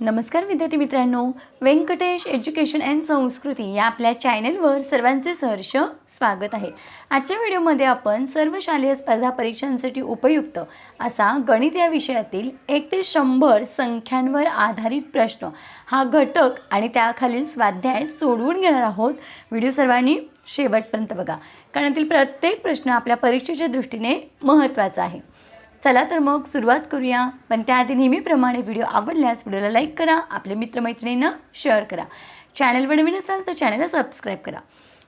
नमस्कार विद्यार्थी मित्रांनो. व्यंकटेश एज्युकेशन अँड संस्कृती या आपल्या चॅनेलवर सर्वांचे सहर्ष स्वागत आहे. आजच्या व्हिडिओमध्ये आपण सर्व शालेय स्पर्धा परीक्षांसाठी उपयुक्त असा गणित या विषयातील एक ते शंभर संख्यांवर आधारित प्रश्न हा घटक आणि त्याखालील स्वाध्याय सोडवून घेणार आहोत. व्हिडिओ सर्वांनी शेवटपर्यंत बघा. कारण त्यातील प्रत्येक प्रश्न आपल्या परीक्षेच्या दृष्टीने महत्त्वाचा आहे. चला तर मग सुरुवात करूया. पण त्याआधी नेहमीप्रमाणे व्हिडिओ आवडल्यास व्हिडिओला लाईक करा आपल्या मित्रमैत्रिणींना शेअर करा. चॅनलवर नवीन असाल तर चॅनलला सबस्क्राईब करा.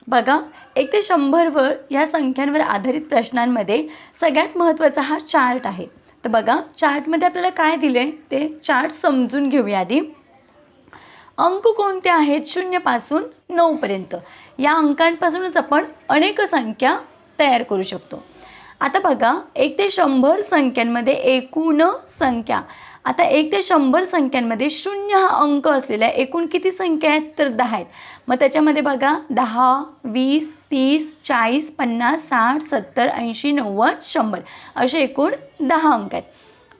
बघा एक ते शंभरवर या संख्यांवर आधारित प्रश्नांमध्ये सगळ्यात महत्त्वाचा हा चार्ट आहे. तर बघा चार्टमध्ये आपल्याला काय दिले ते चार्ट समजून घेऊया आधी. अंक कोणते आहेत? शून्यपासून नऊपर्यंत या अंकांपासूनच आपण अनेक संख्या तयार करू शकतो. आता बघा एक ते शंभर संख्यांमध्ये एकूण संख्या. आता एक ते शंभर संख्यांमध्ये शून्य हा अंक असलेल्या एकूण किती संख्या आहेत? तर दहा आहेत. मग त्याच्यामध्ये बघा दहा वीस तीस चाळीस पन्नास साठ सत्तर ऐंशी नव्वद शंभर. असे एकूण दहा अंक आहेत.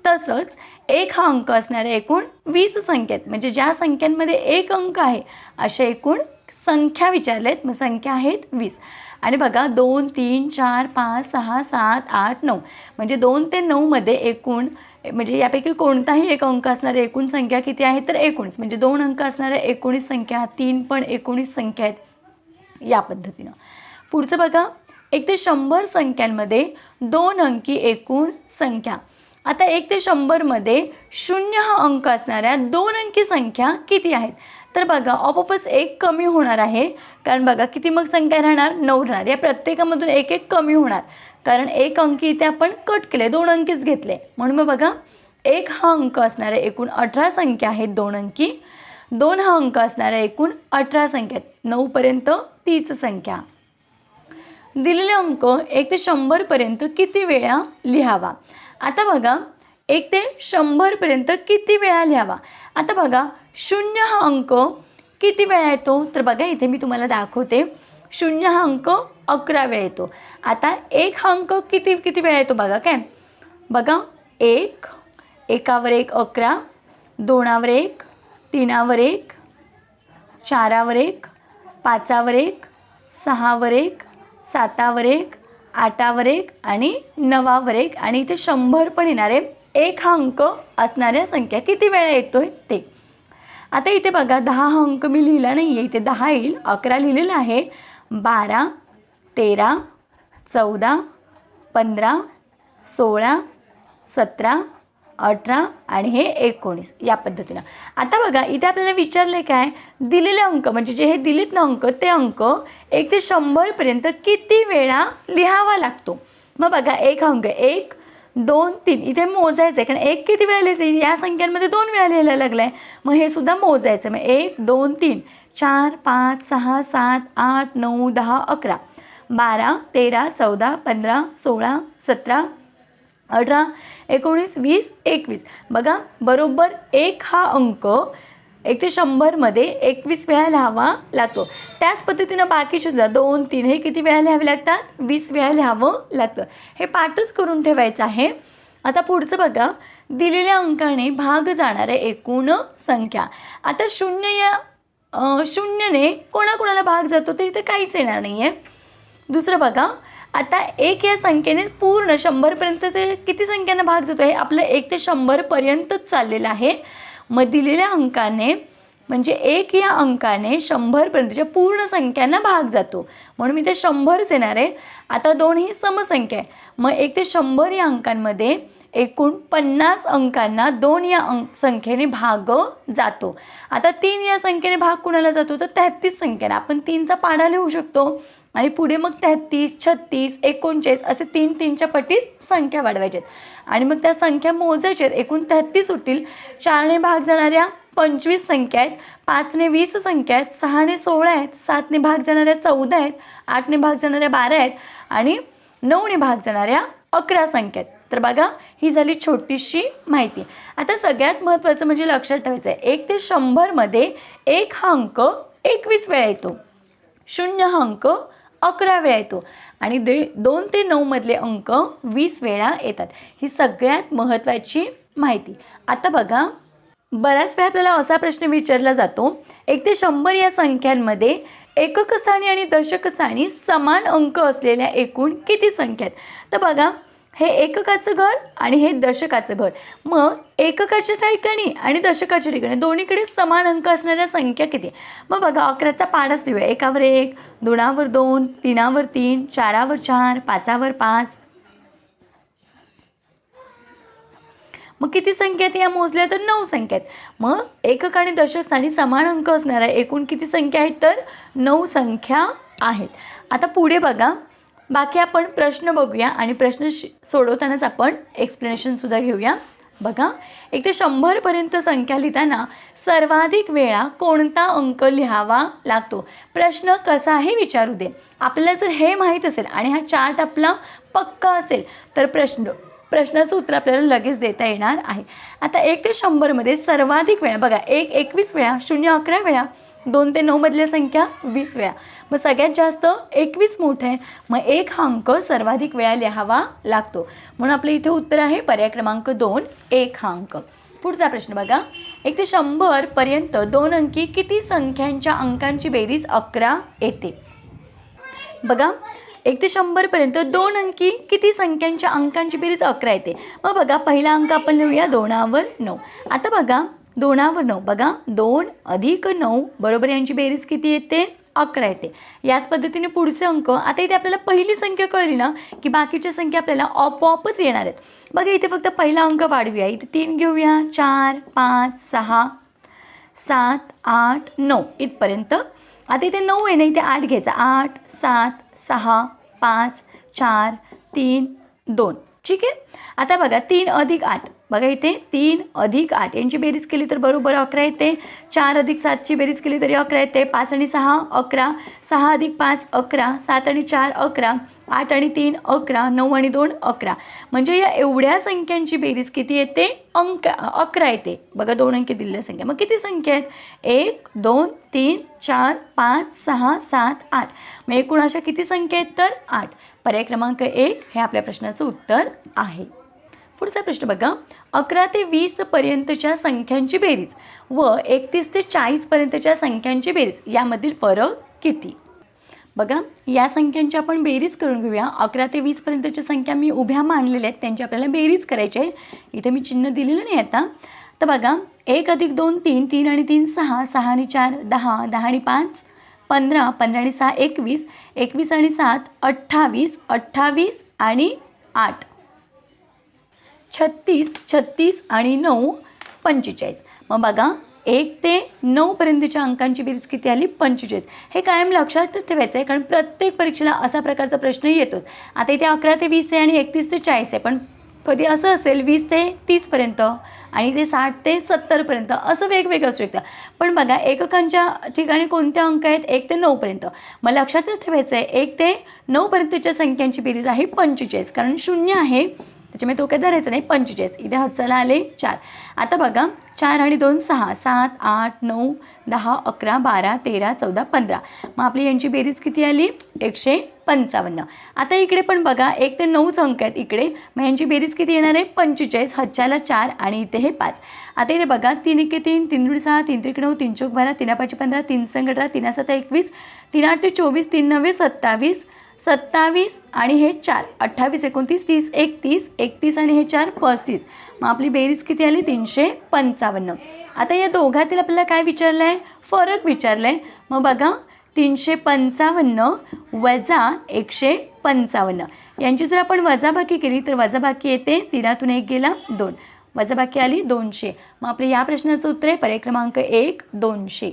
तसंच एक हा अंक असणाऱ्या एकूण वीस संख्या आहेत. म्हणजे ज्या संख्यांमध्ये एक अंक आहे अशा एकूण संख्या विचारल्यात मग संख्या आहेत वीस. आणि बघा दोन तीन चार पाच सहा सात आठ नऊ. म्हणजे दोन ते नऊमध्ये एकूण म्हणजे यापैकी कोणताही एक अंक असणाऱ्या एकूण संख्या किती आहे तर एकोणीस. म्हणजे दोन अंक असणाऱ्या एकोणीस संख्या तीन पण एकोणीस संख्या आहेत या पद्धतीनं. पुढचं बघा एक ते शंभर संख्यांमध्ये दोन अंकी एकूण संख्या. आता एक ते शंभरमध्ये शून्य हा अंक असणाऱ्या दोन अंकी संख्या किती आहेत? तर बघा आपोआपच एक कमी होणार आहे. कारण बघा किती मग संख्या राहणार? नऊ राहणार. या प्रत्येकामधून एक एक कमी होणार. कारण एक अंकी इथे आपण कट केले दोन अंकीच घेतले. म्हणून मग बघा एक हा अंक असणाऱ्या एकूण अठरा संख्या आहेत दोन अंकी. दोन हा अंक असणाऱ्या एकूण अठरा संख्या आहेत. नऊपर्यंत तीच संख्या. दिलेले अंक एक ते शंभरपर्यंत किती वेळा लिहावा? आता बघा एक ते शंभरपर्यंत किती वेळा लिहावा? आता बघा शून्य हा अंक किती वेळा येतो? तर बघा इथे मी तुम्हाला दाखवते. शून्य हा अंक अकरा वेळा येतो. आता एक हा अंक किती किती वेळा येतो बघा काय? बघा एक एकावर एक अकरा दोनावर एक तीनावर एक चारावर एक पाचावर एक सहावर एक सातावर एक आठावर एक आणि नवावर एक. आणि इथे शंभर पण येणार आहे. एक हा अंक असणाऱ्या संख्या किती वेळा येतो आहे ते. आता इथे बघा दहा हा अंक मी लिहिला नाही आहे इथे दहा येईल. अकरा लिहिलेला आहे. बारा तेरा चौदा पंधरा सोळा सतरा अठरा आणि हे एकोणीस या पद्धतीनं. आता बघा इथे आपल्याला विचारले काय? दिलेले अंक म्हणजे जे हे दिलेत ना अंक ते अंक एक ते शंभरपर्यंत किती वेळा लिहावा लागतो? मग बघा एक अंक एक दोन तीन. इथे मोजायचं आहे कारण एक किती वेळा लिहायचं? या संख्यांमध्ये दोन वेळा लिहायला लागलं आहे मग हे सुद्धा मोजायचं मग एक दोन तीन. चार पाच सहा सात आठ नऊ दहा अकरा. बारा तेरा चौदा पंधरा सोळा सतरा अठरा एकोणीस वीस एकवीस. बघा बरोबर एक हा अंक एक ते शंभरमध्ये एकवीस वेळा लिहावा लागतो. त्याच पद्धतीनं बाकी सुद्धा दोन तीन हे किती वेळा लिहावे लागतात? वीस वेळा लिहावं लागतं. हे पाठच करून ठेवायचं आहे. आता पुढचं बघा. दिलेल्या अंकाने भाग जाणाऱ्या एकूण संख्या. आता शून्य या शून्यने कोणाकोणाला भाग जातो ते इथे काहीच येणार नाही आहे दुसरं बघा. आता एक या संख्येने पूर्ण शंभरपर्यंत ते किती संख्येनं भाग जातो? आहे आपलं एक ते शंभरपर्यंतच चाललेलं आहे. मग दिलेल्या अंकाने म्हणजे एक या अंकाने शंभरपर्यंतच्या पूर्ण संख्यांना भाग जातो. म्हणून मी ते शंभरच येणार आहे. आता दोन ही समसंख्या आहे. मग एक ते शंभर या अंकांमध्ये एकूण पन्नास अंकांना दोन या अंक संख्येने भाग जातो. आता तीन या संख्येने भाग कुणाला जातो? तर तेहतीस संख्येने आपण तीनचा पाढा लिहू शकतो. आणि पुढे मग तेहतीस छत्तीस एकोणचाळीस असे तीन तीनच्या पटीत संख्या वाढवायच्यात आणि मग त्या संख्या मोजायच्या एकूण तेहतीस होतील चारने भाग जाणाऱ्या पंचवीस संख्या आहेत. पाचने वीस संख्या आहेत. सहाने सोळा आहेत. सातने भाग जाणाऱ्या चौदा आहेत. आठने भाग जाणाऱ्या बारा आहेत. आणि नऊने भाग जाणाऱ्या अकरा संख्या आहेत. तर बघा ही झाली छोटीशी माहिती. आता सगळ्यात महत्त्वाचं म्हणजे लक्षात ठेवायचं आहे एक ते शंभरमध्ये एक हा अंक एकवीस वेळा येतो. शून्य हा अंक अकरा वेळा येतो. आणि दे दोन ते नऊमधले अंक वीस वेळा येतात. ही सगळ्यात महत्त्वाची माहिती. आता बघा बऱ्याच वेळा आपल्याला असा प्रश्न विचारला जातो एक ते शंभर या संख्यांमध्ये एकक स्थानी आणि दशक स्थानी समान अंक असलेल्या एकूण किती संख्या आहेत? तर बघा हे एककाचं घर आणि हे दशकाचं घर. मग एककाच्या ठिकाणी आणि दशकाच्या ठिकाणी दोन्हीकडे समान अंक असणाऱ्या संख्या किती? मग बघा अकराचा पाढच लिहूया. एकावर एक दोनावर दोन तीनावर तीन चारावर चार पाचावर पाच. मग किती संख्या आहेत या मोजल्या तर नऊ संख्या आहेत. मग एकक आणि दशक स्थानी समान अंक असणाऱ्या एकूण किती संख्या आहेत तर नऊ संख्या आहेत. आता पुढे बघा बाकी आपण प्रश्न बघूया आणि प्रश्न शि सोडवतानाच आपण एक्सप्लेनेशनसुद्धा घेऊया. बघा एक ते शंभरपर्यंत संख्या लिहिताना सर्वाधिक वेळा कोणता अंक लिहावा लागतो? प्रश्न कसाही विचारू दे. आपल्याला जर हे माहीत असेल आणि हा चार्ट आपला पक्का असेल तर प्रश्न प्रश्नाचं उत्तर आपल्याला लगेच देता येणार आहे. आता एक ते शंभरमध्ये सर्वाधिक वेळा बघा एक एकवीस वेळा शून्य अकरा वेळा दोन ते नऊ मधल्या संख्या वीस वेळा. मग सगळ्यात जास्त एकवीस मोठं आहे मग एक हा अंक सर्वाधिक वेळा लिहावा लागतो. म्हणून आपलं इथे उत्तर आहे पर्याय क्रमांक दोन एक हा अंक. पुढचा प्रश्न बघा. एक ते शंभरपर्यंत दोन अंकी किती संख्यांच्या अंकांची बेरीज अकरा येते? बघा. एक ते शंभरपर्यंत दोन अंकी किती संख्यांच्या अंकांची बेरीज अकरा येते. मग बघा पहिला अंक आपण लिहूया दोनावर नऊ. आता बघा. दोनावर नऊ. बघा दोन अधिक नऊ बरोबर यांची बेरीज किती येते? अकरा येते. याच पद्धतीने पुढचे अंक आता इथे आपल्याला पहिली संख्या कळली ना की बाकीच्या संख्या आपल्याला आपोआपच येणार आहेत. बघा इथे फक्त पहिला अंक वाढवूया. इथे तीन घेऊया. चार पाच सहा सात आठ नऊ. इथपर्यंत. आता इथे नऊ आहे ना इथे आठ घ्यायचा. आठ सात सहा पाच चार तीन दोन. ठीक आहे? आता बघा तीन अधिक आठ. बघा इथे तीन अधिक आठ. यांची बेरीज केली तर बरोबर अकरा येते. चार अधिक सातची बेरीज केली तरी अकरा येते. पाच आणि सहा अकरा. सहा अधिक पाच अकरा. सात आणि चार अकरा. आठ आणि तीन अकरा नऊ आणि दोन अकरा. म्हणजे या एवढ्या संख्यांची बेरीज किती येते? अंक अकरा येते. बघा दोन अंकी दिलेल्या संख्या. मग किती संख्या आहेत? एक दोन तीन चार पाच सहा सात आठ. मग एकूण अशा किती संख्या आहेत तर? आठ. पर्याय क्रमांक एक हे आपल्या प्रश्नाचं उत्तर आहे. पुढचा प्रश्न बघा. अकरा ते वीसपर्यंतच्या संख्यांची बेरीज व एकतीस ते चाळीसपर्यंतच्या संख्यांची बेरीज यामधील फरक किती? बघा या संख्यांची आपण बेरीज करून घेऊया. अकरा ते वीसपर्यंतच्या संख्या मी उभ्या मांडलेल्या आहेत त्यांची आपल्याला बेरीज करायची आहे. इथे मी चिन्ह दिलेलं नाही आता. तर बघा एक अधिक दोन तीन तीन आणि तीन सहा सहा आणि चार दहा दहा आणि पाच पंधरा पंधरा आणि सहा एकवीस एकवीस आणि सात अठ्ठावीस अठ्ठावीस आणि आठ. छत्तीस छत्तीस आणि नऊ पंचेचाळीस. मग बघा एक ते नऊपर्यंतच्या अंकांची बेरीज किती आली? पंचेचाळीस. हे कायम लक्षात ठेवायचं आहे कारण प्रत्येक परीक्षेला असा प्रकारचा प्रश्न येतोच. आता इथे अकरा ते वीस आहे आणि एकतीस ते चाळीस आहे पण कधी असं असेल वीस ते तीसपर्यंत आणि ते साठ ते सत्तरपर्यंत असं वेगवेगळं असू शकतं. पण बघा एककांच्या ठिकाणी कोणते अंक आहेत? एक ते नऊपर्यंत मग लक्षातच ठेवायचं आहे एक ते नऊपर्यंतच्या संख्यांची बेरीज आहे पंचेचाळीस कारण शून्य आहे. त्याच्यामुळे तो काय धरायचा नाही. पंचेचाळीस. इथे हत्साला आले चार. आता बघा चार आणि दोन सहा. सात आठ नऊ दहा अकरा बारा तेरा चौदा पंधरा. मग आपली यांची बेरीज किती आली? एकशे पंचावन्न. आता इकडे पण बघा एक ते नऊच अंक आहेत इकडे. मग यांची बेरीज किती येणार आहे? पंचेचाळीस. हच्च्याला चार आणि इथे हे पाच. आता इथे बघा तीन एके तीन तीन दुडी सहा तीन त्रिक नऊ तीन चौक बारा तीन पाचशे पंधरा तीन संग अठरा तीन सत्ता एकवीस तीन आठ ते चोवीस तीन नव्वे सत्तावीस. सत्तावीस आणि हे चार अठ्ठावीस एकोणतीस तीस एकतीस एकतीस आणि हे चार पस्तीस. मग आपली बेरीज किती आली? तीनशे पंचावन्न. आता या दोघातील आपल्याला काय विचारलं आहे फरक विचारलं आहे मग बघा तीनशे पंचावन्न वजा एकशे पंचावन्न. यांची जर आपण वजाबाकी केली तर वजाबाकी येते तिनातून एक गेला दोन. वजाबाकी आली दोनशे. मग आपल्या या प्रश्नाचं उत्तर आहे. पर्याय क्रमांक एक दोनशे.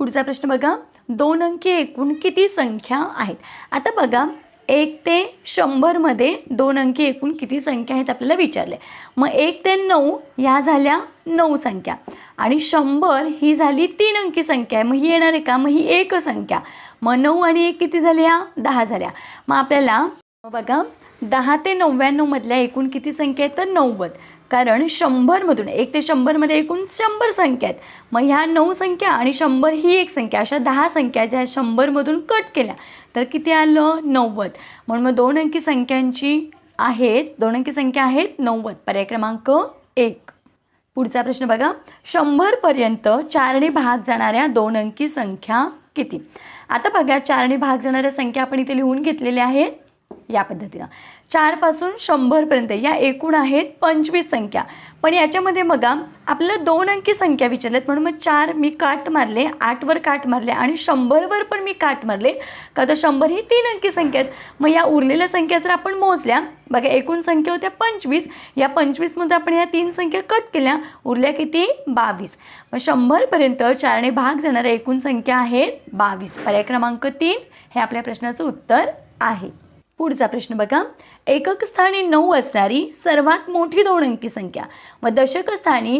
पुढचा प्रश्न बघा. दोन अंकी एकूण किती संख्या आहेत? आता बघा एक ते शंभरमध्ये दोन अंकी एकूण किती संख्या आहेत आपल्याला विचारले. मग एक ते नऊ ह्या झाल्या नऊ संख्या. आणि शंभर ही झाली तीन अंकी संख्या आहे. मग ही येणार आहे का? मग ही एक संख्या. मग नऊ आणि एक किती झाल्या? दहा झाल्या. मग आपल्याला बघा दहा ते नव्याण्णवमधल्या एकूण किती संख्या आहेत? तर नव्वद. कारण शंभरमधून एक ते शंभरमध्ये एकूण शंभर संख्या आहेत. मग ह्या नऊ संख्या आणि शंभर ही एक संख्या अशा दहा संख्या ज्या शंभरमधून कट केल्या. तर किती आलं? नव्वद. म्हणून मग दोन अंकी संख्यांची आहेत दोन अंकी संख्या आहेत नव्वद. पर्याय क्रमांक एक. पुढचा प्रश्न बघा. शंभरपर्यंत चारने भाग जाणाऱ्या दोन अंकी संख्या किती? आता बघा चारने भाग जाणाऱ्या संख्या आपण इथे लिहून घेतलेल्या आहेत. या पद्धतीनं. चारपासून शंभरपर्यंत. या एकूण आहेत पंचवीस संख्या. पण याच्यामध्ये बघा आपल्याला दोन अंकी संख्या विचारल्यात. म्हणून मग चार मी काट मारले आठवर काट मारले आणि शंभरवर पण मी काट मारले. का तर शंभर ही तीन अंकी संख्या आहेत. मग या उरलेल्या संख्या जर आपण मोजल्या बघा एकूण संख्या होत्या पंचवीस. या पंचवीसमध्ये आपण या तीन संख्या कट केल्या उरल्या किती? बावीस. मग शंभरपर्यंत चारने भाग जाणाऱ्या एकूण संख्या आहेत बावीस. पर्याय क्रमांक तीन हे आपल्या प्रश्नाचं उत्तर आहे. पुढचा प्रश्न बघा. एकक स्थानी नऊ असणारी सर्वात मोठी दोन अंकी संख्या. व दशक स्थानी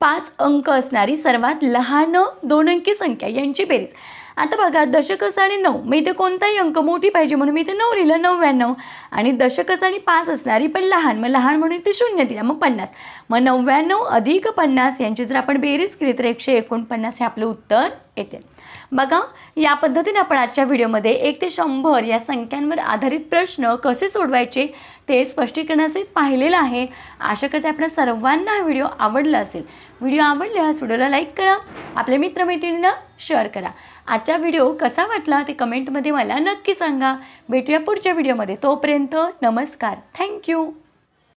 पाच अंक असणारी सर्वात लहान दोन अंकी संख्या यांची बेरीज. आता बघा दशक आणि नऊ. मग इथे कोणताही अंक मोठी पाहिजे म्हणून मी इथे नऊ लिहिलं नव्याण्णव. आणि दशक आणि पाच असणारी पण लहान. मग लहान म्हणून इथे शून्य दिला मग पन्नास. मग नव्याण्णव अधिक पन्नास यांची जर आपण बेरीज केली तर एकशे एकोणपन्नास हे आपलं उत्तर येते. बघा या पद्धतीने आपण आजच्या व्हिडिओमध्ये एक ते शंभर या संख्यांवर आधारित प्रश्न कसे सोडवायचे ते स्पष्टीकरणाचे पाहिलेलं आहे. आशा करते आपल्या सर्वांना हा व्हिडिओ आवडला असेल. व्हिडिओ आवडल्यास व्हिडिओला लाईक करा आपल्या मित्रमैत्रिणींना शेअर करा. आजचा व्हिडिओ कसा वाटला ते कमेंटमध्ये मला नक्की सांगा. भेटूया पुढच्या व्हिडिओमध्ये. तोपर्यंत नमस्कार. थँक्यू.